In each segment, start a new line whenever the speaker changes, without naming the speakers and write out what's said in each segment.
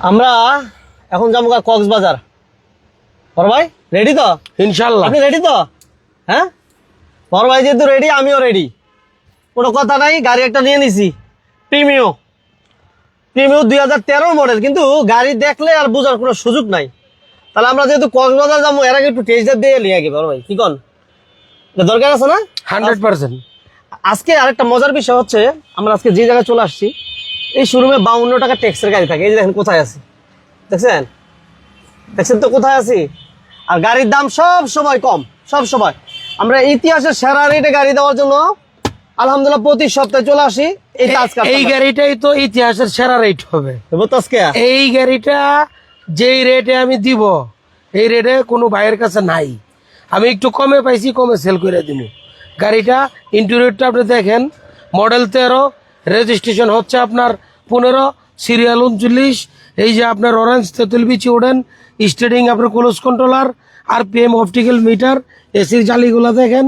আমরা এখন যাব কক্সবাজার। বড় ভাই রেডি তো?
ইনশাল্লাহ।
আপনি রেডি তো? হ্যাঁ? বড় ভাই যেহেতু রেডি আমিও রেডি কোনো কথা নাই গাড়ি একটা নিয়ে নিছি। প্রিমিও প্রিমিও দুই হাজার তেরো মডেল কিন্তু গাড়ি দেখলে আর বোঝার কোনো সুযোগ নাই। তাহলে আমরা যেহেতু কক্সবাজার যাব এর আগে একটু টেস্ট দিয়ে নিয়ে আগে বড় ভাই। কি কন? দরকার আছে না?
Hundred percent.
আজকে আরেকটা মজার বিষয় হচ্ছে আমরা আজকে যে জায়গায় চলে আসছি এই শোরুমে বাউন্ন টাকা ট্যাক্সের গাড়ি থাকে। এই যে দেখেন কোথায় আছি। দেখছেন? দেখছেন তো কোথায় আছি? আর গাড়ির দাম সব সময় কম সব সময়। আমরা ইতিহাসের সেরা রেটে গাড়ি দেওয়ার জন্য আলহামদুলিল্লাহ প্রতি সপ্তাহে চলে আসি। এই কাজ
এই গাড়িটাই তো ইতিহাসের সেরা রেট হবে।
আজকে?
এই গাড়িটা যেই রেটে আমি দিব এই রেটে কোনো ভাইয়ের কাছে নাই। আমি একটু কমে পাইছি কমে সেল করে দিব গাড়িটা ইন্টেরিয়রটা আপনি দেখেন মডেল তেরো রেজিস্ট্রেশন হচ্ছে আপনার পনেরো সিরিয়াল উনচল্লিশ এই যে আপনার অরেঞ্জ তেঁতুল বিচি ওডেন স্টেডিং আপনার ক্লোজ কন্ট্রোলার আর পি এম অপটিক্যাল মিটার এসির জালিগুলো দেখেন।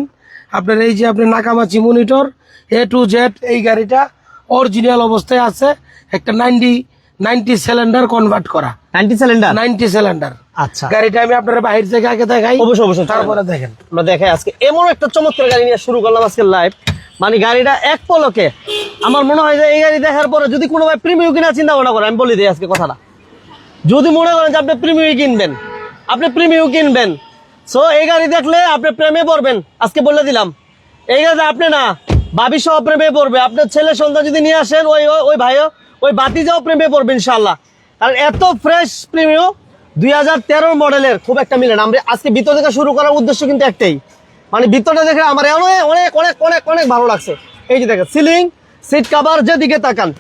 আপনার এই যে আপনার Nakamichi monitor A to Z এই গাড়িটা অরিজিনাল অবস্থায় আছে একটা নাইনটি নাইনটি সিলিন্ডার কনভার্ট করা।
নাইনটি সিলিন্ডার
নাইনটি সিলিন্ডার
আচ্ছা।
গাড়িটা আমি আপনার বাহির থেকে আগে দেখাই
অবশ্যই অবশ্যই।
তারপরে দেখেন।
আমরা দেখাই। আজকে এমন একটা চমৎকার গাড়ি নিয়ে শুরু করলাম আজকে লাইভ মানে গাড়িটা এক পলকে। আমার মনে হয় যে এই গাড়ি দেখার পরে যদি কোনো ভাই প্রিমিয়াম কিনা চিন্তা ভাবনা করে, আমি বলি দিই আজকে কথাটা। যদি মনে করেন যে আপনি প্রিমিয়াম কিনবেন, আপনি প্রিমিয়াম কিনবেন সো এই গাড়ি দেখলে আপনি প্রেমে পড়বেন। আজকে বলে দিলাম, এই গাড়ি আপনি না, ভাবি সহ প্রেমে পড়বে। আপনার ছেলে সন্তান যদি নিয়ে আসেন, ওই ওই- ভাইও, ওই বাতি যাও প্রেমে পড়বে ইনশাল্লাহ কারণ এত ফ্রেশ প্রিমিয়াম দুই হাজার মডেলের খুব একটা মিলেন আমরা আজকে ভিতর থেকে শুরু করার উদ্দেশ্য কিন্তু একটাই মানে ভিতরটা দেখে আমার অনেক অনেক অনেক অনেক অনেক ভালো লাগছে। এই যে দেখেন সিলিং সিট কাভার যেদিকে তাকান।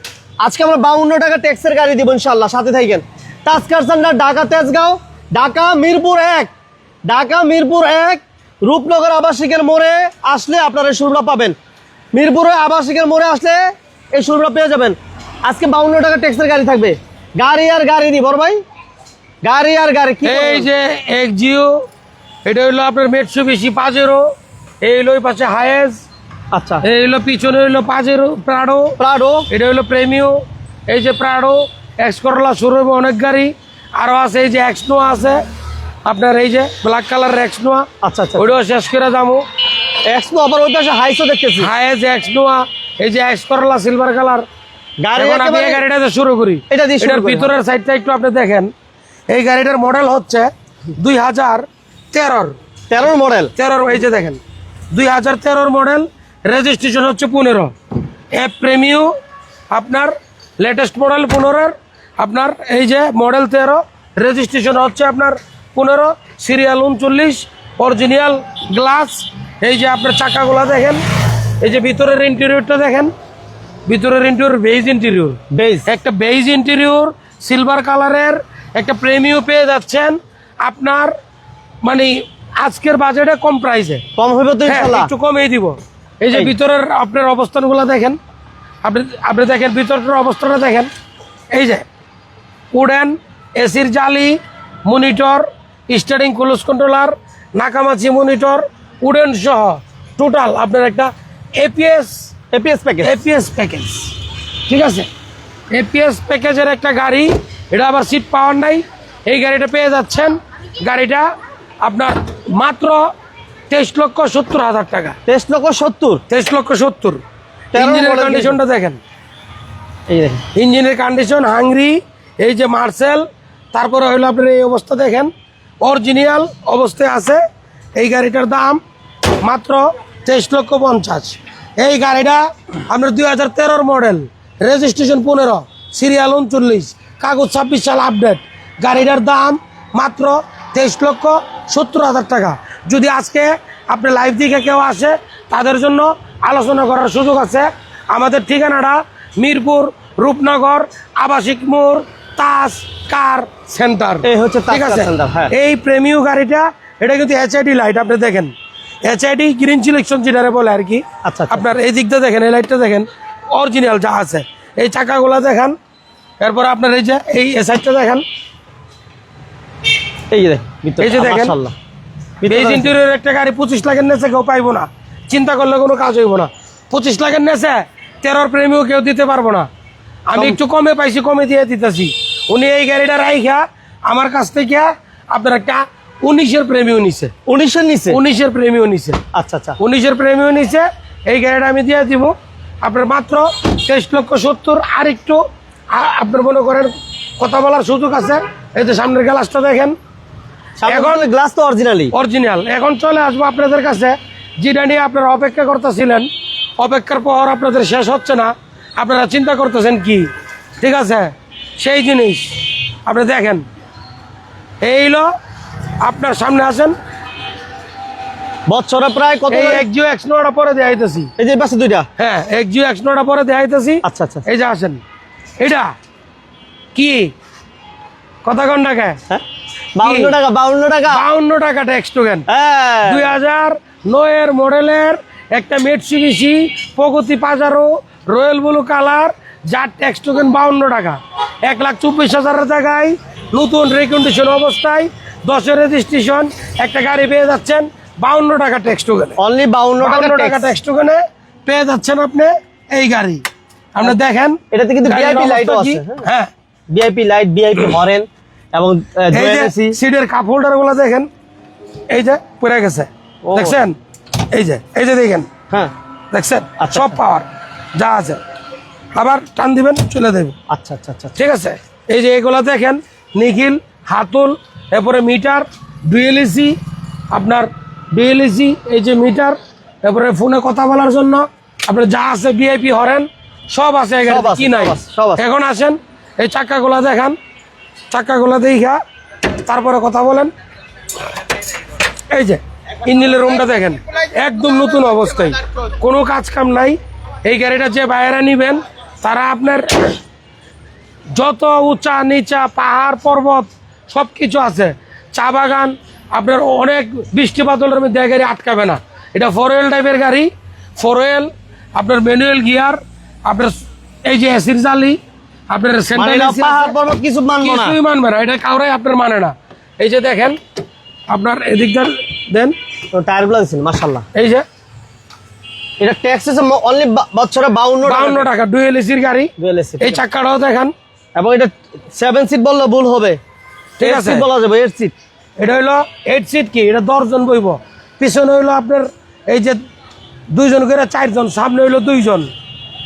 আজকে আমরা বাউন্ন টাকা ট্যাক্সের গাড়ি দিব ইনশাল্লাহ সাথে থাকেন। তাস্কার সেন্টার ঢাকা তেজগাঁও ঢাকা মিরপুর এক। ঢাকা মিরপুর এক। রূপনগর আবাসিকের মোড়ে আসলে আপনারা এই শোরুমটা পাবেন। মিরপুরে আবাসিকের মোড়ে আসলে এই শোরুমটা পেয়ে যাবেন। আজকে বাউন্ন টাকা ট্যাক্সের গাড়ি থাকবে। গাড়ি আর গাড়ি দি বড় ভাই। গাড়ি আর গাড়ি কি
এই যে এক জিও এটা হইল আপনার মেটসু বেশি পাজেরো এই হইল ওই পাশে হায়েস
আচ্ছা।
এই হইল পিছনে হইল পাজেরো প্রাডো
প্রাডো
এটা হইল প্রেমিও এই যে প্রাডো এক্স করলা শুরু হবে অনেক গাড়ি আরও আছে এই যে এক্স নোয়া আছে আপনার এই যে ব্ল্যাক কালারের এক্স নোয়া
আচ্ছা আচ্ছা।
ওইটাও শেষ করে যাব।
এক্সপো আবার ওই পাশে হাইসও দেখতেছি।
হায়েস এক্স নোয়া এই যে এক্স করলা সিলভার কালার
গাড়ি
এখন এই গাড়িটাতে শুরু করি।
এটা
ভিতরের সাইডটা একটু আপনি দেখেন। এই গাড়িটার মডেল হচ্ছে দুই হাজার তেরোর।
তেরোর মডেল?
তেরোর এই যে দেখেন দুই হাজার তেরোর মডেল রেজিস্ট্রেশন হচ্ছে পনেরো। এ প্রেমিও আপনার লেটেস্ট মডেল পনেরোর আপনার এই যে মডেল তেরো রেজিস্ট্রেশন হচ্ছে আপনার পনেরো সিরিয়াল উনচল্লিশ অরিজিনাল গ্লাস এই যে আপনার চাকাগুলো দেখেন এই যে ভিতরের ইন্টেরিয়রটা দেখেন ভিতরের ইন্টেরিয়র বেজ ইন্টেরিয়র
বেস
একটা বেজ ইন্টেরিয়র সিলভার কালারের একটা প্রেমিও পেয়ে যাচ্ছেন আপনার মানে আজকের বাজেটে কম প্রাইসে
কম হইবে তো
হ্যাঁ,
ইনশাল্লাহ।
একটু কমেই দিব। এই যে ভিতরের আপনার অবস্থানগুলো দেখেন। আপনি আপনি দেখেন ভিতরটার অবস্থাটা দেখেন। এই যে উডেন এসির জালি monitor steering close controller Nakamichi monitor wooden সহ টোটাল আপনার একটা APS
APS package
APS package ঠিক আছে? এপিএস প্যাকেজের একটা গাড়ি এটা আবার সিট পাওয়ার নাই। এই গাড়িটা পেয়ে যাচ্ছেন। গাড়িটা আপনার মাত্র তেইশ লক্ষ সত্তর হাজার টাকা।
তেইশ লক্ষ সত্তর?
তেইশ লক্ষ সত্তর।
তেরো
ইঞ্জিনের কন্ডিশনটা দেখেন।
এই দেখেন।
ইঞ্জিনের কন্ডিশন হাংরি এই যে মার্সেল তারপরে হইল আপনার এই অবস্থা দেখেন। অরিজিনাল অবস্থায় আছে এই গাড়িটার দাম মাত্র তেইশ লক্ষ পঞ্চাশ। এই গাড়িটা আপনার দুই হাজার তেরোর মডেল রেজিস্ট্রেশন পনেরো সিরিয়াল উনচল্লিশ কাগজ ছাব্বিশ সাল আপডেট গাড়িটার দাম মাত্র তেইশ লক্ষ সত্তর হাজার টাকা। যদি আজকে আপনি লাইভ দিকে কেউ আসে তাদের জন্য আলোচনা করার সুযোগ আছে। আমাদের ঠিকানাটা মিরপুর রূপনগর আবাসিক মোড় তাজ কার সেন্টার।
এই হচ্ছে
ঠিক আছে?
হ্যাঁ।
এই প্রেমিও গাড়িটা এটা কিন্তু এইচআইডি লাইট আপনি দেখেন। এইচআইডি গ্রিন সিলেকশন যেটারে বলে আর কি।
আচ্ছা, আচ্ছা।
আপনার এই দিকটা দেখেন এই লাইটটা দেখেন অরিজিনাল যা আছে। এই চাকাগুলা দেখেন এরপর আপনার এই যে এই সাইডটা দেখেন।
এই যে
এই যে দেখেন। ইন্টেরিয়র একটা গাড়ি পঁচিশ লাখের নেছে কেউ পাইবো না। চিন্তা করলে কোনো কাজ হইব না। পঁচিশ লাখের নেছে তেরোর প্রেমিও কেউ দিতে পারব না। আমি একটু কমে পাইছি কমে দিয়ে দিতেছি। উনি এই গাড়িটা রাইখা আমার কাছ থেকে আপনার একটা উনিশের প্রেমিও নিছে।
উনিশের নিচে?
উনিশের প্রেমিও নিছে।
আচ্ছা আচ্ছা।
উনিশের প্রেমিও নিছে। এই গাড়িটা আমি দিয়ে দিব। আপনার মাত্র তেইশ লক্ষ সত্তর আর একটু আপনার মনে করেন কথা বলার সুযোগ আছে। এই যে সামনের গ্লাসটা দেখেন।
এখন গ্লাস তো অরিজিনালি
অরিজিনাল এখন চলে আসব আপনাদের কাছে। যেটা নিয়ে আপনারা অপেক্ষা করতেছিলেন অপেক্ষার পর আপনাদের শেষ হচ্ছে না। আপনারা চিন্তা করতেছেন কি? ঠিক আছে? সেই জিনিস। আপনি দেখেন। এই হলো আপনার সামনে আছেন
বছরে প্রায় কত
এই এক জিও এক্স নোটা পরে দেখাইতেছি।
এই যে পাশে দুইটা?
হ্যাঁ এক জিও এক্স নোটা পরে দেখাইতেছি।
আচ্ছা আচ্ছা।
এই যে আসেন। এটা কি? কথা কোন
হ্যাঁ? বাউন্ন টাকা বাউন্ন টাকা।
বাউন্ন টাকা ট্যাক্স টোকেন
হ্যাঁ।
দুই হাজার নয়ের মডেলের একটা Mitsubishi Pragoti Pajero royal blue colour যার ট্যাক্স টোকেন বাউন্ন টাকা। এক লাখ চব্বিশ হাজারের জায়গায় নতুন রেকন্ডিশন অবস্থায় দশের রেজিস্ট্রেশন একটা গাড়ি পেয়ে যাচ্ছেন বাউন্ন টাকা ট্যাক্স টোকেনে
অনলি বাউন্ন টাকা।
ট্যাক্স টোকেনে পেয়ে যাচ্ছেন আপনি এই গাড়ি। আপনি দেখেন
এটাতে কিন্তু? আছে, হ্যাঁ।
হ্যাঁ।
ভিআইপি লাইট ভিআইপি হরেন এবং
এই যে
এসি
সিটের কাপ হোল্ডারগুলো দেখেন এই যে পড়ে গেছে। দেখছেন? এই যে এই যে দেখেন।
হ্যাঁ।
দেখছেন?
আচ্ছা,
সব
আচ্ছা।
পাওয়ার যা আছে। আবার টান দিবেন চলে দেব।
আচ্ছা আচ্ছা আচ্ছা
ঠিক আছে? এই যে এগুলো দেখেন নিখিল হাতুল এরপরে মিটার বিএলএসি আপনার বিএলএসি এই যে মিটার এরপরে ফোনে কথা বলার জন্য আপনার যা আছে ভিআইপি হরেন সব আছে এখানে কি নাই? এখন আসেন এই চাক্কাগুলা দেখান চাক্কাগুলা দেখা তারপরে কথা বলেন। এই যে ইঞ্জিনের রুমটা দেখেন, একদম নতুন অবস্থায়। কোনো কাজ কাম নাই। এই গাড়িটা যে বাইরে নিবেন, তারা আপনার যত উঁচা নিচা পাহাড়, পর্বত সব কিছু আছে। চা বাগান, আপনার অনেক বৃষ্টি বাদলের মধ্যে গাড়ি আটকাবে না। এটা ফোর হুইল টাইপের গাড়ি। ফোর হুইল আপনার ম্যানুয়াল গিয়ার আপনার এই যে এসির জালি আপনার
মানে পাহাড় পর্বত কিছু মানবো না।
কিছুই মানবে না এটা কাউরাই আপনার মানে না। এই যে দেখেন আপনার এদিকটার দেন
টায়ারগুলো দিচ্ছেন মাসাল্লাহ
এই যে।
এটা ট্যাক্স আছে অনলি বছরে
টাকা। ডুয়েল এসির গাড়ি।
ডুয়েল এসি
এই দেখেন।
এবং এটা সেভেন সিট বললে ভুল হবে।
ঠিক আছে।
বলা যাবে সিট
এটা সিট কি? এটা দশজন বইব। পিছনে হইল আপনার এই যে দুইজন করে চারজন সামনে হইল দুইজন।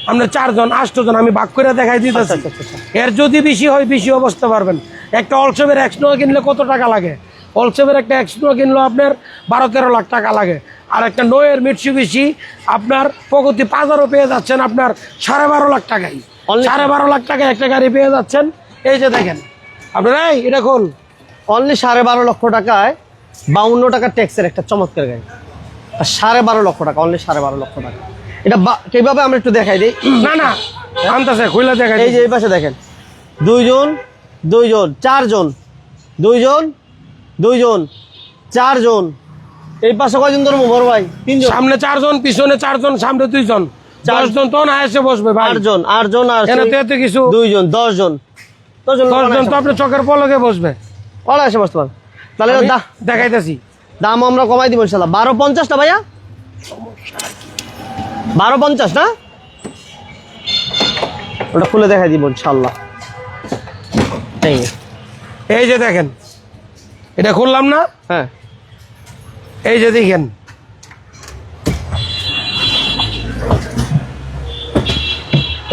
আপনার চারজন আষ্টজন আমি ভাগ করে দেখাই দিতেছি।
আচ্ছা, আচ্ছা,
এর যদি বেশি হয় বেশিও বসতে পারবেন। একটা অলসেপের এক্সট্রা কিনলে কত টাকা লাগে? অলসেপের একটা এক্সট্রা কিনলে আপনার বারো তেরো লাখ টাকা লাগে। আর একটা নোয়ের মিটসুবিশি আপনার প্রগতি বাজারও পেয়ে যাচ্ছেন আপনার সাড়ে বারো লাখ টাকায়।
Only-
সাড়ে বারো লাখ টাকায় একটা গাড়ি পেয়ে যাচ্ছেন। এই যে দেখেন। আপনার এই এটা খোল।
অনলি সাড়ে বারো লক্ষ টাকায় বাউন্ন টাকা ট্যাক্সের একটা চমৎকার গাড়ি। আর সাড়ে বারো লক্ষ টাকা অনলি সাড়ে বারো লক্ষ টাকা। এটা কীভাবে আমরা একটু দেখাই দিই?
না না আনতেছে খুলে দেখা
এই যে এই পাশে দেখেন। দুইজন দুইজন চারজন। দুইজন দুইজন চারজন। এই পাশে কয়জন ধরবো বড় ভাই? তিনজন।
সামনে চারজন পিছনে চারজন সামনে দুইজন। চারজন তো না এসে বসবে ভাই।
আটজন আটজন আর
এতে কিছু
দুইজন দশজন। দশজন
দশজন তো আপনি চোখের পলকে বসবে।
অনায়াসে বসতে পারবে। তাহলে
দেখাইতেছি।
দাম আমরা কমাই দিব ইনশাল্লাহ। বারো পঞ্চাশটা ভাইয়া? বারো পঞ্চাশ না? ওটা খুলে দেখাই দিব ইনশাল্লাহ এই যে,
এই যে দেখেন এটা খুললাম না?
হ্যাঁ।
এই যে দেখেন।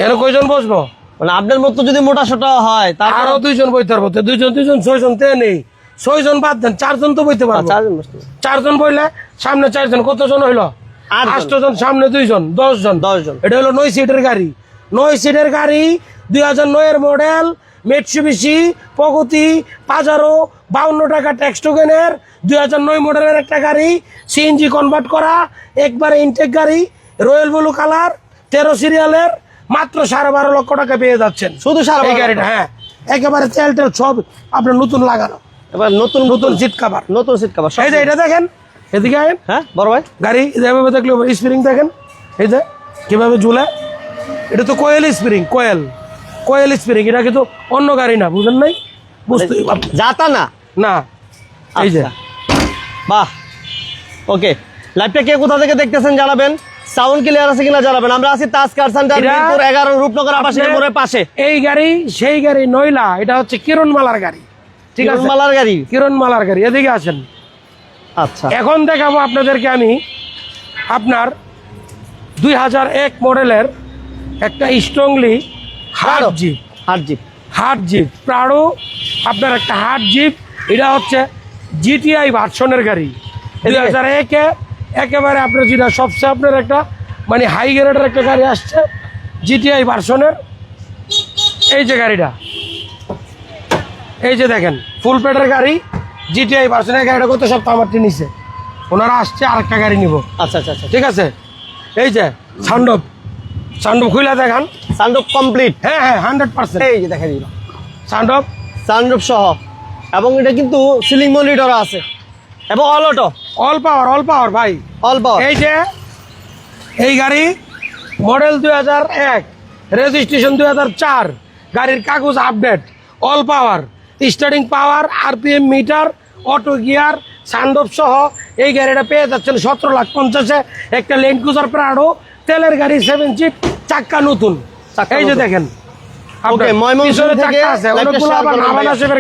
এর কয়জন বসবো?
মানে আপনার মতো যদি মোটা সোটা হয় তার
আরও দুইজন বইতে পারব। তো দুইজন দুইজন ছয়জন তে নেই। ছয়জন বাদ দেন চারজন তো বইতে পারব।
চারজন বসতে
চারজন বইলে সামনে চারজন কতজন হইল?
আটজন।
আটজন সামনে দুইজন দশজন।
দশজন।
এটা হলো নয় সিটের গাড়ি। নয় সিটের গাড়ি দুই হাজার নয়ের মডেল মেটসুবিসি প্রগতি পাজারো বাউন্ন টাকা ট্যাক্স টোকেনের দুই হাজার নয় মডেলের একটা গাড়ি সিএনজি কনভার্ট করা একবারে ইনটেক গাড়ি রয়্যাল ব্লু কালার তেরো সিরিয়ালের মাত্র সাড়ে বারো লক্ষ টাকা পেয়ে যাচ্ছেন।
শুধু সাড়ে
গাড়িটা হ্যাঁ একেবারে তেল টেল সব আপনার নতুন লাগানো।
এবার নতুন
নতুন সিট কাভার
নতুন সিট কাভার
এই যে এটা দেখেন এদিকে আয়েন।
হ্যাঁ? বড় ভাই
গাড়ি যেভাবে দেখলে স্প্রিং দেখেন। এই যে কীভাবে ঝুলে। এটা তো কোয়েল স্প্রিং কোয়েল কোয়েল স্প্রিং এটা কিন্তু অন্য গাড়ি না বুঝেন নাই? বুঝতে
যাতা না?
না। এই যে।
আচ্ছা। বাহ। ওকে লাইভটা কে কোথা থেকে দেখতেছেন জানাবেন? সাউন্ড ক্লিয়ার আছে কিনা জানাবেন? আমরা আছি তাজ কার সেন্টার মিরপুর এগারো রূপনগর আবাসিক মোড়ের পাশে।
এই গাড়ি সেই গাড়ি নইলা এটা হচ্ছে কিরণমালার গাড়ি। ঠিক আছে?
মালার গাড়ি?
কিরণমালার গাড়ি এদিকে আসেন।
আচ্ছা।
এখন দেখাবো আপনাদেরকে আমি আপনার দুই হাজার এক মডেলের একটা strongly hard jeep
hard jeep
hard jeep Prado আপনার একটা হার্ড জিপ এটা হচ্ছে জিটিআই ভার্সনের গাড়ি। দুই হাজার একে একেবারে আপনার যেটা সবচেয়ে আপনার একটা মানে হাই গ্রেডের একটা গাড়ি আসছে জিটিআই ভার্সনের এই যে গাড়িটা। এই যে দেখেন ফুল পেটের গাড়ি। জিটিআই ভার্সনের গাড়িটা কত সপ্তাহ আমার নিছে। ওনারা আসছে আরেকটা গাড়ি নিব।
আচ্ছা আচ্ছা আচ্ছা।
ঠিক আছে? এই যে সান্ডব সান্ডব খুলে দেখান।
সানরুফ কমপ্লিট
হ্যাঁ হ্যাঁ হান্ড্রেড পার্সেন্ট
এই যে দেখা দিল।
সান্ডব
সানরুফ সহ। এবং এটা কিন্তু সিলিং মনিটর আছে। এবং all auto
all power all power ভাই।
অল পাওয়ার
এই যে এই গাড়ি মডেল দুই হাজার এক রেজিস্ট্রেশন দুই হাজার চার গাড়ির কাগজ update all power starting power RPM meter auto gear সানডপ সহ এই গাড়িটা পেয়ে যাচ্ছেন সতেরো লাখ পঞ্চাশে। একটা লেন ক্রুজার প্রাডো তেলের গাড়ি সেভেন সিট চাক্কা নতুন। এই যে দেখেন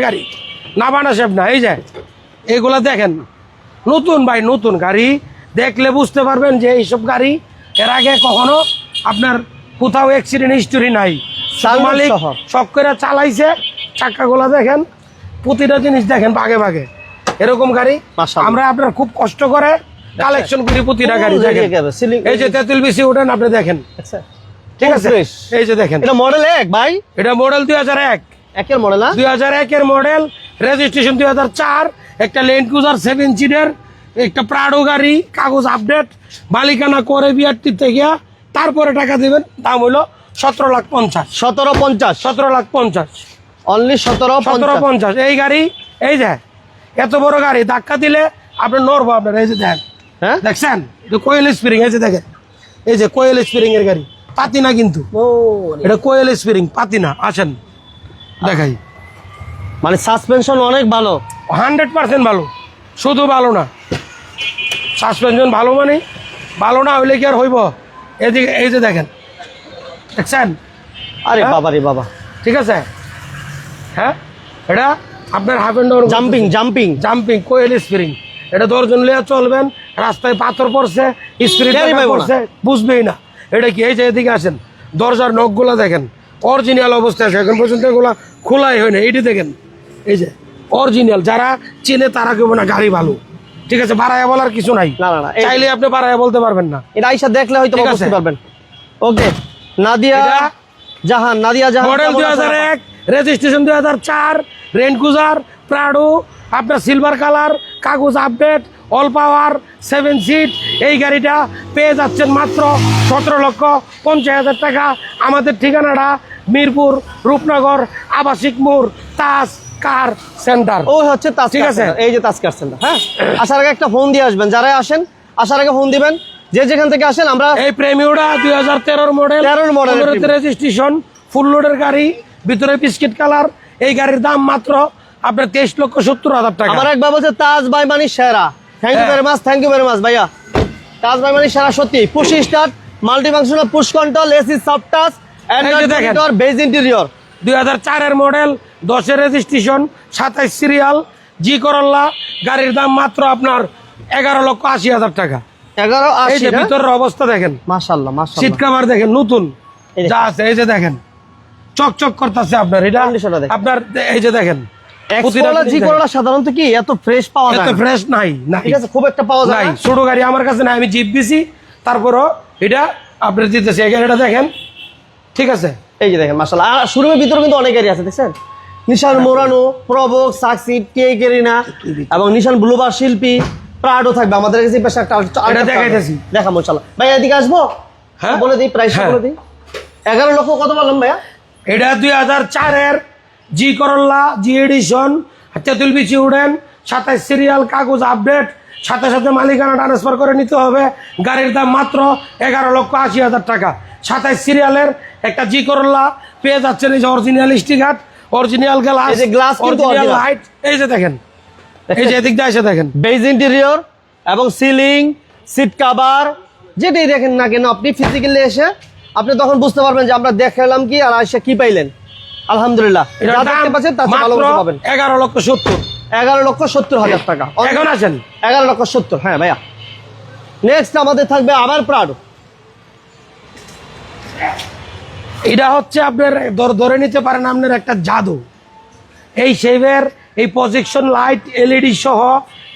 গাড়ি। নাভানা শেপ না এই যে এগুলা দেখেন। নতুন ভাই নতুন গাড়ি। দেখলে বুঝতে পারবেন যে এইসব গাড়ি এর আগে কখনো আপনার কোথাও অ্যাক্সিডেন্ট হিস্টোরি নাই। মালিক। শখ করে চালাইছে চাক্কাগুলা দেখেন প্রতিটা জিনিস দেখেন ভাগে ভাগে। এরকম গাড়ি আমরা আপনার খুব কষ্ট করে কালেকশন করি প্রতিটা গাড়ি দেখেন। এই যে তেঁতুল বেশি ওঠেন আপনি দেখেন।
আচ্ছা।
ঠিক আছে। এই যে দেখেন।
এটা মডেল এক ভাই?
এটা মডেল দুই হাজার এক।
একের মডেল না
দুই হাজার একের মডেল রেজিস্ট্রেশন দুই হাজার চার একটা ল্যান্ড ক্রুজার সেভেন সিটের একটা প্রাডো গাড়ি কাগজ আপডেট মালিকানা করে বিআরটি থেকে। তারপরে টাকা দেবেন দাম হইল সতেরো লাখ পঞ্চাশ।
সতেরো পঞ্চাশ।
সতেরো লাখ পঞ্চাশ।
অনলি সতেরো
সতেরো
পঞ্চাশ।
এই গাড়ি এই যে এত বড় গাড়ি ধাক্কা দিলে আপনি নড়বো আপনার এই যে দেখ
হ্যাঁ?
দেখছেন? এটা কোয়েল স্প্রিং এই যে দেখেন। এই যে কোয়েল স্প্রিং এর গাড়ি পাতি না কিন্তু এটা কোয়েল স্প্রিং পাতি না আসেন। দেখাই।
মানে সাসপেনশন অনেক ভালো।
হান্ড্রেড পার্সেন্ট ভালো। শুধু ভালো না। সাসপেনশন ভালো মানে? ভালো না হইলে কি আর হইব? এদিকে এই যে দেখেন। দেখছেন?
আরে
হ্যাঁ?
বাবা রে বাবা।
ঠিক আছে? হ্যাঁ? এটা আপনার half and
jumping jumping
jumping coil spring এটা দশজন লিয়া চলবেন রাস্তায় পাথর পড়ছে স্প্রিং পড়ছে বুঝবেই না। এটা কি এই যে এদিকে আসেন দরজার নখগুলা দেখেন অরিজিনাল অবস্থায় আছে। এখন পর্যন্ত এগুলো খোলাই হয় না এটি দেখেন এই যে অরিজিনাল যারা চেনে তারা কেউ না গাড়ি ভালো। ঠিক আছে বাড়ায় বলার কিছু নাই।
না
চাইলে আপনি বাড়ায় বলতে পারবেন না।
এটা আইসা দেখলে হয়তো বুঝতে পারবেন। Okay Nadia Jahan Nadia Jahan
model 2001 registration দুই হাজার চার রেনকুজার প্রাডো আপনার সিলভার কালার কাগজ update all power seven seat এই গাড়িটা পেয়ে যাচ্ছেন মাত্র সতেরো লক্ষ পঞ্চাশ হাজার টাকা। আমাদের ঠিকানাটা মিরপুর রূপনগর আবাসিক মোড় তাজ কার সেন্টার।
ও হচ্ছে তাস্কার
ঠিক আছে।
এই যে তাস্কার সেন্টার হ্যাঁ? আসার আগে একটা ফোন দিয়ে আসবেন যারাই আসেন আসার আগে ফোন দিবেন যে যেখান থেকে আসেন আমরা
এই প্রেমিওটা দুই হাজার তেরোর মডেল
13 এর model
রেজিস্ট্রেশন ফুল লোডের গাড়ি ভিতরে বিস্কিট কালার এই গাড়ির দাম মাত্র আপনার তেইশ লক্ষ সত্তর হাজার টাকা।
আমার এক বাবা বলছে তাজ বাই মানি সেরা। Thank you. Very much thank you very much ভাইয়া। তাজ বাই মানি সেরা সত্যি। Push start multi functional push control AC soft touch. Android beige interior
দুই হাজার চারের মডেল দশের রেজিস্ট্রেশন সাতাইশ সিরিয়াল জি করল্লা গাড়ির দাম মাত্র আপনার এগারো লক্ষ আশি হাজার টাকা।
এগারো আশি
ভিতরের অবস্থা দেখেন।
মাশাল্লাহ
সিট কাভার দেখেন নতুন। যা আছে এই যে দেখেন। চকচক করতেছে আপনার এটা আপনার এই যে দেখেন
সাধারণত কি এত ফ্রেশ পাওয়া যায়
ফ্রেশ নাই
ঠিক আছে খুব একটা পাওয়া যায়
ছোট গাড়ি আমার কাছে নাই আমি জিপ দিছি তারপরও এটা আপনার দিতেছে। এই দেখেন ঠিক আছে?
এই যে দেখেন মাশাল্লাহ আর শোরুমের ভিতরে কিন্তু অনেক গাড়ি আছে দেখছেন? নিশান মোরানো প্রবক সাকসিড কে কেরিনা এবং নিশান ব্লুবার শিল্পী প্রাডো থাকবে। আমাদের কাছে পাশে একটা।
দেখাইতেছি।
দেখাবো ইনশাল্লাহ ভাই এদিকে আসব?
হ্যাঁ।
বলে দিই প্রাইস
হ্যাঁ।
বলে দিই। এগারো লক্ষ কত বললাম ভাইয়া?
এটা দুই হাজার চারের জি করল্লা জি এডিশন। তেঁতুল বিচি উড়েন সাতাইশ সিরিয়াল কাগজ আপডেট সাথে সাথে মালিকানা ট্রান্সফার করে নিতে হবে। গাড়ির দাম মাত্র এগারো লক্ষ আশি হাজার টাকা। সাতাইশ সিরিয়ালের একটা জি করল্লা পেয়ে যাচ্ছেন এই যে অরিজিনাল স্টিকার অরিজিনাল গ্লাস
যে
অরিজিনাল। লাইট এই যে দেখেন। এই যে এদিক দিয়ে এসে দেখেন।
বেজ ইন্টেরিয়র এবং সিলিং সিট কাভার যেটাই দেখেন না কেন আপনি ফিজিক্যালি এসে আপনি তখন বুঝতে পারবেন যে আমরা দেখালাম কি আর এসে কি পাইলেন। আলহামদুলিল্লাহ। যা দেখতে পাচ্ছেন তার ভালো পাবেন।
এগারো লক্ষ সত্তর।
এগারো লক্ষ সত্তর হাজার টাকা।
এখন
এগারো লক্ষ সত্তর হ্যাঁ ভাইয়া। নেক্সট আমাদের থাকবে আবার প্রাডো
এটা হচ্ছে আপনার ধরে নিতে পারেন আপনার একটা জাদু। এই শেভের এই প্রজেকশন লাইট এলইডি সহ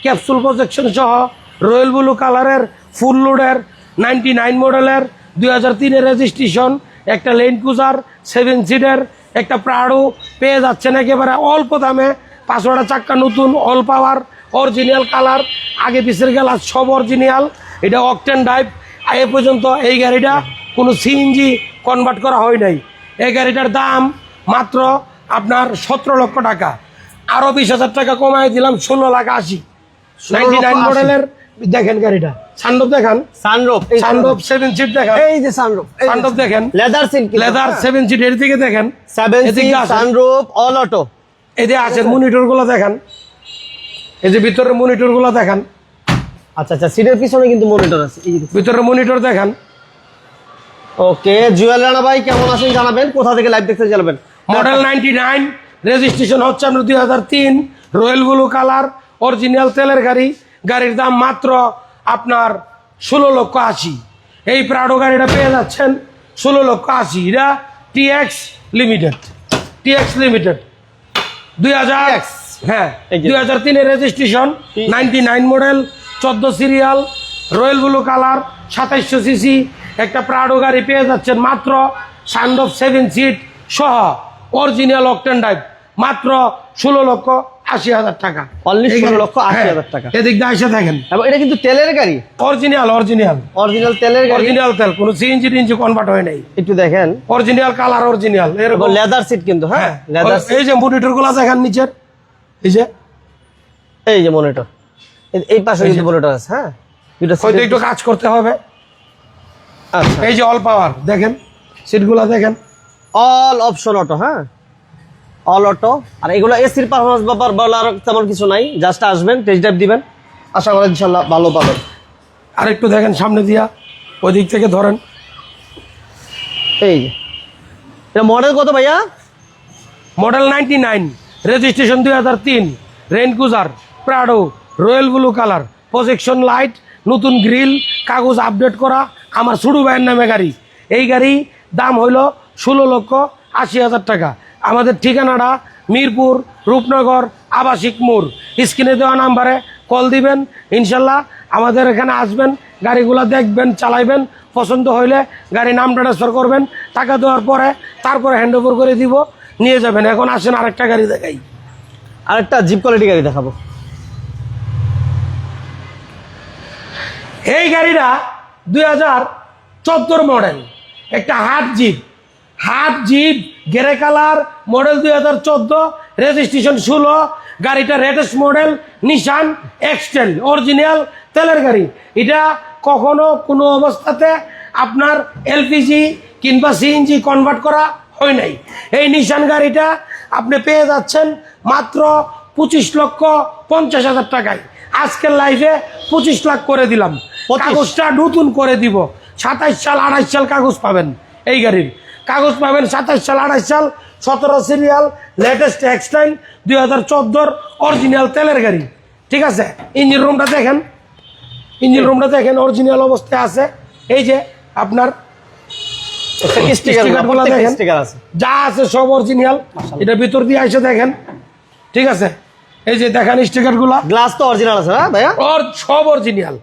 ক্যাপসুল প্রজেকশন সহ রয়্যাল ব্লু কালারের ফুল লোডের নাইনটি নাইন মডেলের দুই হাজার তিনের রেজিস্ট্রেশন একটা লেন ক্রুজার সেভেন সিটের একটা প্রাড়ো পেয়ে যাচ্ছেন একেবারে অল্প দামে। পাঁচশোটা চাক্কা নতুন অল পাওয়ার অরিজিনাল কালার আগে পিছের গেলাস সব অরিজিনাল এটা অকটেন ড্রাইভ এ পর্যন্ত এই গাড়িটা কোনো সিএনজি কনভার্ট করা হয় নাই। এই গাড়িটার দাম মাত্র আপনার সতেরো লক্ষ টাকা। আরও বিশ হাজার টাকা কমায় দিলাম ষোলো লাখ আশি। নাইনটি নাইন মডেলের দেখেন গাড়িটা। সান্ডপ দেখান।
সানরুফ
সান্ডপ সেভেন সিট দেখান।
এই যে সানরুফ
সান্ডপ দেখেন।
Leather seat
leather seven seat এর দিকে দেখেন।
সেভেন সিট
আসেন।
অল অটো
এদিকে আছেন মনিটরগুলো দেখেন। এই যে ভিতরের মনিটরগুলো দেখান।
আচ্ছা আচ্ছা সিটের পিছনে কিন্তু মনিটর আছে। এই যে
ভিতরের মনিটর দেখান।
ওকে জুয়েল রানা ভাই কেমন আছেন জানাবেন? কোথা থেকে লাইভ দেখতে জানাবেন
মডেল নাইনটি নাইন রেজিস্ট্রেশন হচ্ছে হাজার তিন রয়্যাল ব্লু কালার অরিজিনাল তেলের গাড়ি। গাড়ির দাম মাত্র আপনার ষোলো লক্ষ আশি। এই প্রাডো গাড়িটা পেয়ে যাচ্ছেন ষোলো লক্ষ আশি। এটা টিএক্স লিমিটেড টিএক্স লিমিটেড দুই হাজার হ্যাঁ দুই হাজার তিনের রেজিস্ট্রেশন নাইনটি নাইন মডেল চোদ্দ সিরিয়াল রয়্যাল ব্লু কালার সাতাইশশো সিসি একটা প্রাডো গাড়ি পেয়ে যাচ্ছেন মাত্র সান্ডব সেভেন সিট সহ অরিজিনাল অকটেন ড্রাইভ মাত্র ষোলো লক্ষ আশি হাজার টাকা। এই
16 লক্ষ 80
হ্যাঁ,
হাজার টাকা।
এদিক দিয়ে এসে দেখেন।
এবং এটা কিন্তু তেলের গাড়ি?
অরিজিনাল অরিজিনাল
অরিজিনাল তেলের
অরিজিনাল তেল কোনো সিএনজি টিএনজি কনভার্ট হয় নাই।
একটু দেখেন।
অরিজিনাল কালার অরিজিনাল এরকম।
লেদার সিট কিন্তু হ্যাঁ?
হ্যাঁ
লেদার
এই যে মনিটরগুলা দেখেন নিচের এই যে।
এই যে মনিটর এই পাশে কিন্তু মনিটর আছে হ্যাঁ?
হয়তো একটু কাজ করতে হবে।
আচ্ছা।
এই যে অল পাওয়ার দেখেন সিটগুলা দেখেন।
অল অপশন অটো হ্যাঁ? অল অটো আর এগুলো এসির পারফরমেন্স ব্যাপার বলার তেমন কিছু নাই। জাস্ট আসবেন টেস্ট ড্রাইভ দিবেন। আশা করি ইনশাল্লাহ ভালো পাবেন।
আর একটু দেখেন সামনে দিয়া ওই দিক থেকে ধরেন।
এই যে। এটা মডেল কত ভাইয়া?
মডেল নাইনটি নাইন রেজিস্ট্রেশন দুই হাজার তিন Land Cruiser Prado royal blue colour projection light নতুন গ্রিল কাগজ আপডেট করা আমার সুডু ভাইয়ের নামে গাড়ি। এই গাড়ি দাম হইল ষোলো লক্ষ আশি হাজার টাকা। আমাদের ঠিকানাটা মিরপুর রূপনগর আবাসিক মোড়। স্ক্রিনে দেওয়া নাম্বারে কল দিবেন ইনশাল্লাহ আমাদের এখানে আসবেন গাড়িগুলা দেখবেন চালাইবেন পছন্দ হইলে গাড়ি নাম ট্রান্সফার করবেন টাকা দেওয়ার পরে তারপরে হ্যান্ড ওভার করে দিব নিয়ে যাবেন। এখন আসেন আরেকটা গাড়ি দেখাই।
আরেকটা জিপ কোয়ালিটি গাড়ি দেখাবো।
এই গাড়িটা দুই হাজার চোদ্দোর মডেল একটা half jeep half jeep grey colour model দুই হাজার চোদ্দ রেজিস্ট্রেশন ষোলো গাড়িটা latest model Nissan X Trail original তেলের গাড়ি। এটা কখনো কোনো অবস্থাতে আপনার এলপিজি কিংবা সিএনজি কনভার্ট করা হয় নাই। এই নিশান গাড়িটা আপনি পেয়ে যাচ্ছেন মাত্র পঁচিশ লক্ষ পঞ্চাশ হাজার টাকায়। আজকের লাইফে পঁচিশ লাখ করে দিলাম। কাগজটা নতুন করে দিব। সাতাইশ সাল আঠাইশ সাল কাগজ পাবেন এই গাড়ির। কাগজ পাবেন সাতাইশ সাল আঠাইশ সাল সতেরো সিরিয়াল লেটেস্ট এক্সটাইল দুই হাজার চোদ্দোর অরিজিনাল তেলের গাড়ি। ঠিক আছে? ইঞ্জিন রুমটা দেখেন। ইঞ্জিন রুমটা দেখেন অরিজিনাল অবস্থায় আছে। এই যে আপনার যা আছে সব অরিজিনাল এটা ভিতর দিয়ে এসে দেখেন। ঠিক আছে? এই যে দেখেন স্টিকারগুলা।
গ্লাস তো অরিজিনাল আছে
সব অরিজিনাল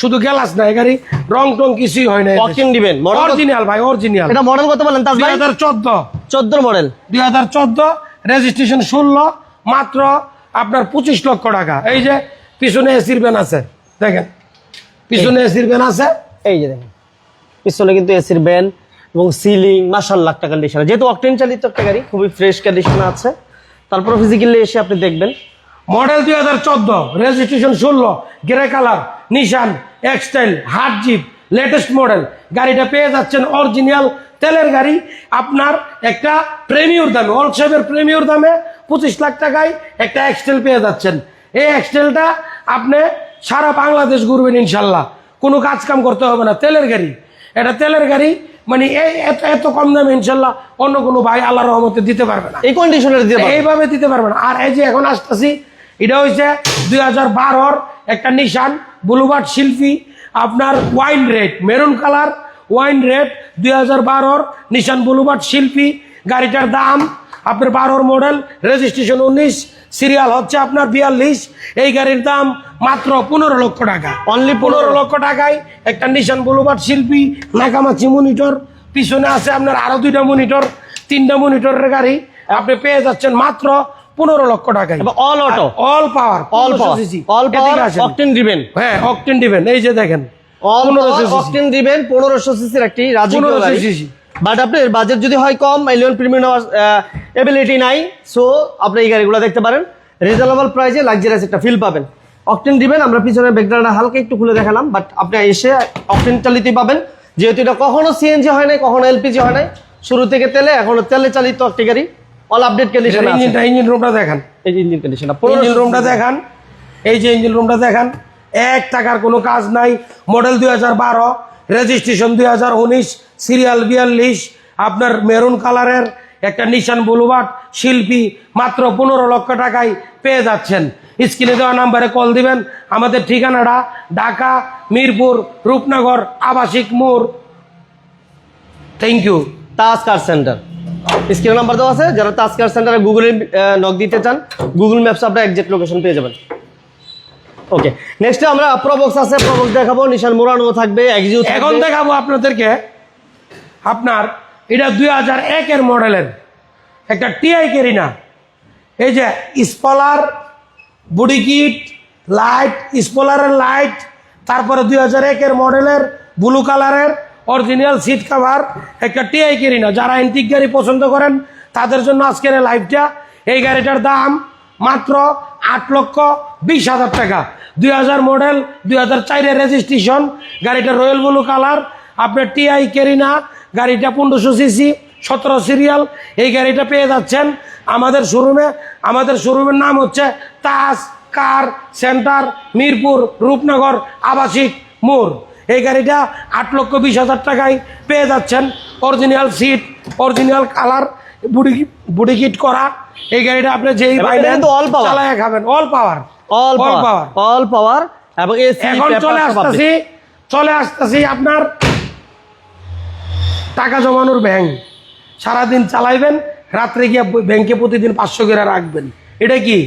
শুধু গ্যালাস না গাড়ি রং টং কিছুই হয় না
ওয়াকিং দিবেন?
অরিজিনাল ভাই অরিজিনাল
এটা মডেল কত বলেন? তাজ
দুই
ভাই
হাজার চোদ্দ।
চোদ্দ মডেল
দুই হাজার চোদ্দ রেজিস্ট্রেশন ষোলো মাত্র আপনার পঁচিশ লক্ষ টাকা। এই যে পিছনে এসির ব্যান আছে দেখেন। পিছনে এসির ব্যান আছে।
এই যে দেখেন পিছনে কিন্তু এসির ব্যান এবং সিলিং মাসাল্লাহ একটা কন্ডিশন যেহেতু অকটেন চালিত একটা গাড়ি খুবই ফ্রেশ কন্ডিশনে আছে। তারপর ফিজিক্যালি এসে আপনি দেখবেন।
মডেল দুই হাজার চোদ্দ রেজিস্ট্রেশন ষোলো grey colour Nissan X Trail hard jeep latest model গাড়িটা পেয়ে যাচ্ছেন অরিজিনাল তেলের গাড়ি। আপনার একটা প্রেমিয়র দামে অলসেভের প্রেমিয়র দামে পঁচিশ লাখ টাকায় একটা এক্সটেল পেয়ে যাচ্ছেন। এই এক্সটেলটা আপনি সারা বাংলাদেশ ঘুরবেন ইনশাল্লাহ। কোনো কাজ কাম করতে হবে না তেলের গাড়ি। এটা তেলের গাড়ি মানে এই এত এত কম দামে ইনশাল্লাহ অন্য কোনো ভাই আল্লাহ রহমতে দিতে পারবে না।
এই কন্ডিশনের দিতে
এইভাবে দিতে পারবে না। আর এই যে এখন আসতেছি এটা হয়েছে দুই হাজার বারোর একটা নিশান ব্লুবার্ড শিল্পী আপনার wine red maroon colour wine red দুই হাজার বারোর নিশান ব্লুবার্ড শিল্পী গাড়িটার দাম আপনার বারোর মডেল রেজিস্ট্রেশন উনিশ সিরিয়াল হচ্ছে আপনার বিয়াল্লিশ এই গাড়ির দাম মাত্র পনেরো লক্ষ টাকা।
অনলি
পনেরো লক্ষ। টাকায় একটা নিশান ব্লুবার্ড শিল্পী নাকামাচি মনিটর পিছনে আছে আপনার আরও দুইটা মনিটর তিনটা মনিটরের গাড়ি আপনি পেয়ে যাচ্ছেন মাত্র পনেরো লক্ষ টাকায়
এবং all auto?
All power
all power all power octane দিবেন
হ্যাঁ অকটেন দিবেন এই যে দেখেন
অল
1500
পাওয়ার
cc
অকটেন দিবেন পনেরোশো সিসির একটি রাজকীয়
1500
গাড়ি। বাট আপনার বাজেট যদি হয় কম এলিয়ন প্রিমিয়াম এবিলিটি নাই। সো আপনি এই গাড়িগুলো দেখতে পারেন। রিজনেবল প্রাইসে লাক্সারিয়াস একটা ফিল পাবেন। অকটেন দিবেন আমরা পিছনে ব্যাকগ্রাউন্ডটা হালকা একটু খুলে দেখালাম বাট আপনি এসে অকটেন চালিতই পাবেন। যেহেতু এটা কখনো সিএনজি হয় নাই কখনো এলপিজি হয় নাই। শুরু থেকে তেলে এখনও তেলে চালিত একটি গাড়ি। অল আপডেট কন্ডিশন আছে।
ইঞ্জিনটা ইঞ্জিন রুমটা দেখেন।
এই যে ইঞ্জিন কন্ডিশন
ইঞ্জিন রুমটা দেখান। এই যে ইঞ্জিন রুমটা দেখান। এক টাকার কোনো কাজ নাই। মডেল দুই হাজার বারো রেজিস্ট্রেশন দুই হাজার উনিশ সিরিয়াল বিয়াল্লিশ আপনার মেরুন কালারের একটা নিশান বুলুবাট শিল্পী মাত্র পনেরো লক্ষ টাকায় পেয়ে যাচ্ছেন। স্ক্রিনে দেওয়া নাম্বারে কল দিবেন। আমাদের ঠিকানাটা ঢাকা মিরপুর রূপনগর আবাসিক মোড়। Thank you
Taj car centre screen number দেওয়া আছে, যারা তাজ সেন্টারে গুগলে নক দিতে চান গুগল ম্যাপস আপনার একজ্যাক্ট লোকেশন পেয়ে যাবেন। ওকে নেক্সটে আমরা প্রবক্স আছে প্রবক্স দেখাবো, নিশান মোরানো থাকবে
এখন দেখাবো আপনাদেরকে, আপনার, এটা দুই হাজার একের মডেলের, একটা টিআই কেরিনা এই যে স্পলার বডি কিট লাইট স্পলারের লাইট তারপরে দুই হাজার একের মডেলের ব্লু কালারের অরিজিনাল সিট কাভার একটা টিআই কেরিনা যারা এন্টিক গাড়ি পছন্দ করেন, তাদের জন্য আজকের এই লাইভটা এই গাড়িটার দাম মাত্র আট লক্ষ বিশ হাজার টাকা। দুই হাজার মডেল দুই হাজার চারের রেজিস্ট্রেশন গাড়িটা রয়্যাল ব্লু কালার আপনার টিআই কেরিনা গাড়িটা পনেরোশো সিসি সতেরো সিরিয়াল এই গাড়িটা পেয়ে যাচ্ছেন আমাদের শোরুমে আমাদের শোরুমের নাম হচ্ছে তাস কার সেন্টার, মিরপুর, রূপনগর, আবাসিক মোড়। এই গাড়িটা আট লক্ষ বিশ হাজার টাকায় পেয়ে যাচ্ছেন। অরিজিনাল সিট অরিজিনাল কালার বুড়ি বুড়ি কিট করা। এই গাড়িটা আপনি যেই
all power।
চালায় খাবেন। All power
all power all power এবং এসি
এখন চলে আসতেছি চলে আসতেছি আপনার টাকা জমানোর ব্যাংক সারাদিন চালাইবেন রাত্রে গিয়ে ব্যাংকে প্রতিদিন পাঁচশো করে রাখবেন। এটা কি?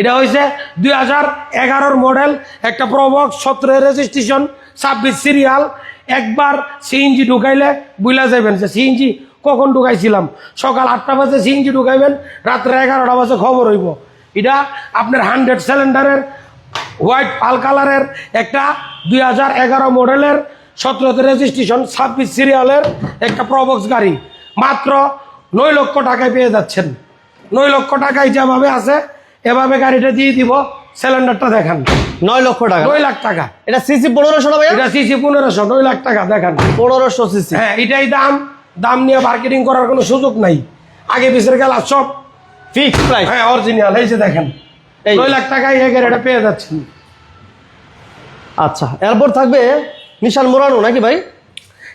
এটা হয়েছে দুই হাজার এগারোর মডেল একটা প্রবক সতেরো রেজিস্ট্রেশন ছাব্বিশ সিরিয়াল একবার সিএনজি ঢুকাইলে বুঝলা যাবেন যে সিএনজি কখন ঢুকাইছিলাম? সকাল আটটা বাজে সিএনজি ঢুকাইবেন, রাত্রে এগারোটা বাজে খবর হইব। এটা আপনার হান্ড্রেড সিলিন্ডারের হোয়াইট পাল কালারের একটা দুই হাজার এগারো মডেলের সতেরোতে রেজিস্ট্রেশন ছাব্বিশ সিরিয়ালের একটা প্রবক্স গাড়ি। মাত্র নয় লক্ষ টাকায় পেয়ে যাচ্ছেন। নয় লক্ষ টাকায় যেভাবে আছে, এভাবে গাড়িটা দিয়ে দিব সিলিন্ডারটা দেখান।
নয় লক্ষ টাকা।
নয় লাখ টাকা।
এটা সিসি পনেরোশো না
এটা সিসি পনেরোশো নয় লাখ টাকা দেখান।
পনেরোশো সিসি।
হ্যাঁ এটাই দাম। দাম নিয়ে মার্কেটিং করার কোনো সুযোগ নাই। আগে পিছের গেলা সব
ফিক্স প্রাইস
হ্যাঁ অরিজিনাল এই যে দেখেন
এই
নয় লাখ টাকায় এই গাড়িটা পেয়ে যাচ্ছেন
আচ্ছা এরপর থাকবে নিশান মোরানো নাকি ভাই?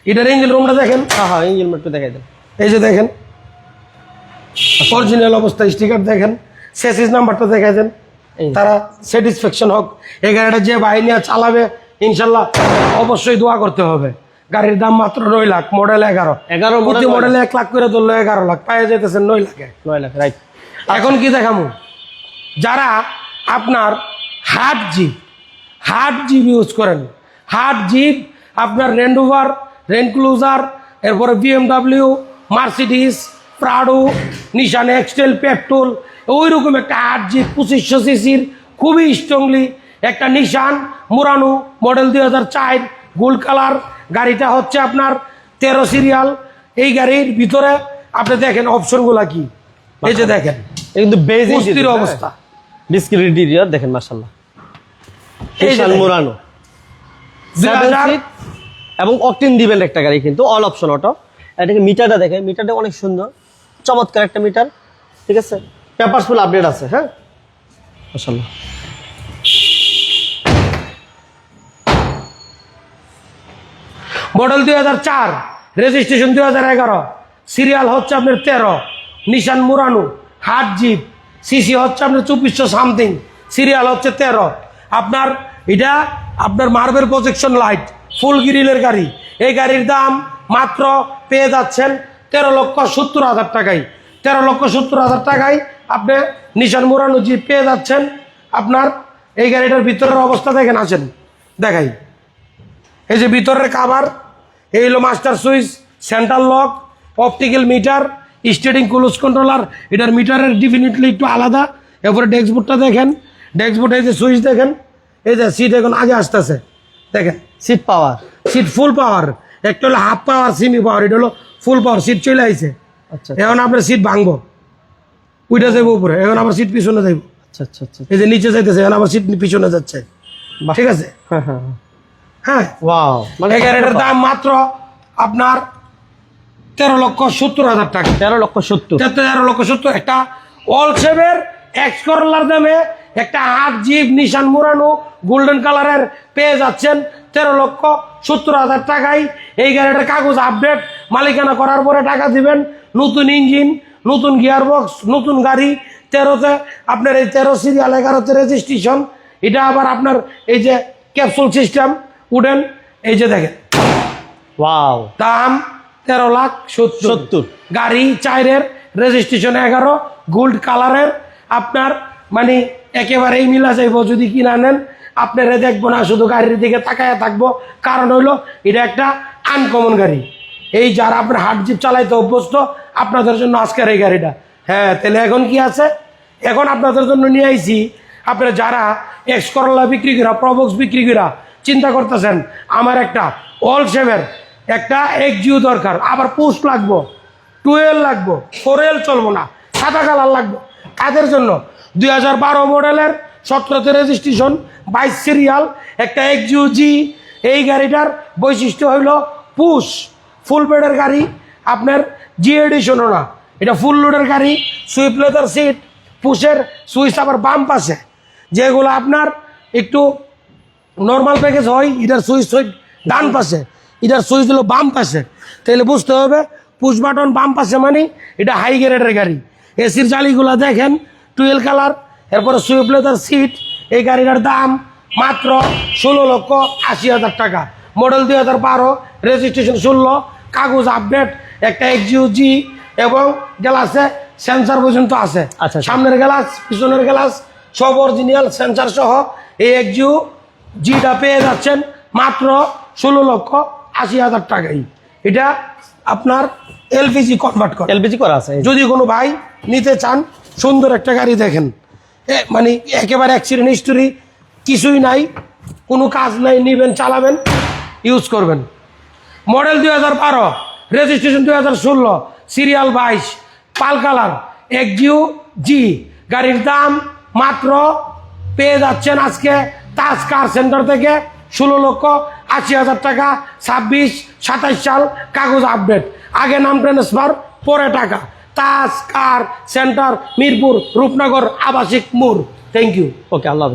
এটার ইঞ্জিন রুমটা দেখেন।
হ্যাঁ হ্যাঁ ইঞ্জিন একটু দেখাই দেন।
এই যে দেখেন অরিজিনাল অবস্থা স্টিকার দেখেন সেসিস নাম্বারটা দেখে দেন। তারা স্যাটিসফ্যাকশন হোক এই গাড়িটা যে বাহিনী চালাবে ইনশাল্লাহ অবশ্যই দোয়া করতে হবে। গাড়ির দাম মাত্র নয় লাখ মডেল এগারো।
11 model
প্রতি মডেলে এক লাখ করে ধরলো এগারো লাখ। পায়ে যেতেছেন নয় লাখে।
নয় লাখ রাইট
এখন কি দেখামু? যারা আপনার hard jeep hard jeep use করেন হার্ট জিপ আপনার রেন্ডোভার রেনক্লুজার এরপরে BMW Mercedes Prado Nissan X Trail petrol ওই রকম একটা হার্ট জিপ পঁচিশশো সিসির খুবই স্ট্রংলি একটা নিশান মুরানু মডেল দুই হাজার চার গোল্ড কালার গাড়িটা হচ্ছে আপনার তেরো সিরিয়াল এই গাড়ির ভিতরে আপনি দেখেন অপশনগুলা কি? এই যে দেখেন।
কিন্তু
অস্থির অবস্থা।
বিস্কিট ইন্টেরিয়র দেখেন
যে
নিশান মোরানো এবং অকটেন দিবেন একটা গাড়ি কিন্তু অল অপশন অটো এটাকে মিটারটা দেখেন মিটারটা অনেক সুন্দর। চমৎকার একটা মিটার ঠিক আছে? পেপারস ফুল আপডেট আছে হ্যাঁ? মাশাআল্লাহ।
মডেল দুই হাজার চার রেজিস্ট্রেশন দুই হাজার এগারো সিরিয়াল হচ্ছে আপনার তেরো নিশান মুরানু হাট জিপ সিসি হচ্ছে আপনার চব্বিশশো সামথিং সিরিয়াল হচ্ছে তেরো। আপনার এটা আপনার মার্বেল প্রজেকশন লাইট ফুল গ্রিলের গাড়ি। এই গাড়ির দাম মাত্র পেয়ে যাচ্ছেন তেরো লক্ষ সত্তর হাজার টাকায়। তেরো লক্ষ সত্তর হাজার টাকায় আপনি নিশান মুরানু জিপ পেয়ে যাচ্ছেন। আপনার এই গাড়িটার ভিতরের অবস্থা দেখেন আছেন দেখাই। এই যে ভিতরের কাভার এই হলো master switch central lock optical meter steering close controller এটার মিটারের ডেফিনেটলি একটু আলাদা। এরপরে ডেস্কবোর্ডটা দেখেন ডেস্কবোর্ডে এই যে সুইচ দেখেন এই যে সিট এখন আগে আসতেছে। দেখেন
সিট পাওয়ার
সিট ফুল পাওয়ার একটা হলো হাফ পাওয়ার সিমি পাওয়ার এটা হলো ফুল পাওয়ার সিট চলে আইছে।
আচ্ছা
এখন আপনার সিট ভাঙবো। উইটা যাব উপরে এখন আবার সিট পিছনে যাইব।
আচ্ছা আচ্ছা আচ্ছা
এই যে নিচে যাইতেছে এখন আবার সিট পিছনে যাচ্ছে। ঠিক আছে?
হ্যাঁ হ্যাঁ
হ্যাঁ।
ওয়াও মানে
এই গাড়িটার দাম মাত্র আপনার তেরো লক্ষ সত্তর হাজার টাকা।
তেরো লক্ষ সত্তর।
তেরো লক্ষ সত্তর একটা অল সেভের এক্স করলার দামে একটা আট জিপ নিশান মোড়ানো গোল্ডেন কালারের পেয়ে যাচ্ছেন তেরো লক্ষ সত্তর হাজার টাকায়। এই গাড়িটার কাগজ আপডেট মালিকানা করার পরে টাকা দিবেন। নতুন ইঞ্জিন নতুন গিয়ার বক্স নতুন গাড়ি তেরোতে আপনার এই তেরো সিরিয়াল এগারোতে রেজিস্ট্রেশন এটা আবার আপনার এই যে ক্যাপসুল সিস্টেম উডেন এই যে দেখেন।
ওয়াও
দাম তেরো লাখ সত্তর।
সত্তর।
গাড়ি চাইরের রেজিস্ট্রেশন এগারো গোল্ড কালারের আপনার মানে একেবারেই মিলা যাইব, যদি কিনা নেন, আপনারা দেখব না, শুধু গাড়ির দিকে তাকায় থাকব। কারণ হইল, এটা একটা আনকমন গাড়ি। এই যারা আপনার হাট জিপ চালাইতে অভ্যস্ত, আপনাদের জন্য আজকের এই গাড়িটা। হ্যাঁ তাহলে এখন কি আছে? এখন আপনাদের জন্য নিয়ে আইছি, আপনারা যারা এক্স করলা বিক্রি করা প্রবক্স বিক্রি করা চিন্তা করতেছেন, আমার একটা অল সেভের একটা এক জিও দরকার, আবার পোস্ট লাগবো টুয়েল লাগবো ফোরেল চলবো না, সাদা কালার লাগবে। তাদের জন্য? দুই হাজার বারো মডেলের সতেরোতে রেজিস্ট্রেশন বাইশ সিরিয়াল একটা এক জিও জি এই গাড়িটার বৈশিষ্ট্য হইল পুশ ফুল বেডের গাড়ি, আপনার জি এডিশনও না। এটা ফুল লোডের গাড়ি সুইপ লেদার সিট পুশের সুইচ আবার বাম পাশে যেগুলো আপনার একটু নর্মাল প্যাকেজ হয়, এটার সুইচ হয় ডান পাশে এটার সুইচ হলো বাম পাশে তাহলে বুঝতে হবে পুশ বাটন বাম পাশে মানে এটা হাই গ্রেডের গাড়ি। এসির জালিগুলো দেখেন টুয়েল কালার এরপরে সুইপ লেদার সিট এই গাড়িটার দাম মাত্র ষোলো লক্ষ আশি হাজার টাকা। মডেল দুই হাজার বারো রেজিস্ট্রেশন ষোলো কাগজ আপডেট একটা এক্সিউ জি এবং গ্লাসে সেন্সার পর্যন্ত আছে।
আচ্ছা।
সামনের গ্লাস পিছনের গ্লাস সব অরিজিনাল সেন্সার সহ এই এক্সিউ জিটা পেয়ে যাচ্ছেন মাত্র ষোলো লক্ষ আশি হাজার টাকাই। এটা আপনার এলপিজি কনভার্ট করে।
এলপিজি করা আছে
যদি কোনো ভাই নিতে চান সুন্দর একটা গাড়ি দেখেন। মানে একেবারে অ্যাক্সিডেন্ট হিস্টোরি কিছুই নাই কোনো কাজ নাই নিবেন চালাবেন ইউজ করবেন। মডেল দুই হাজার বারো রেজিস্ট্রেশন দুই হাজার ষোলো সিরিয়াল বাইশ পাল কালার এক্সিউ জি গাড়ির দাম মাত্র পেয়ে যাচ্ছেন আজকে তাজ কার সেন্টার থেকে ষোলো লক্ষ আশি হাজার টাকা, ছাব্বিশ, সাতাইশ সাল কাগজ আপডেট। আগে নাম ট্রান্সফার, পরে টাকা। তাজ কার সেন্টার, মিরপুর, রূপনগর আবাসিক মোড়। Thank you
okay Allah.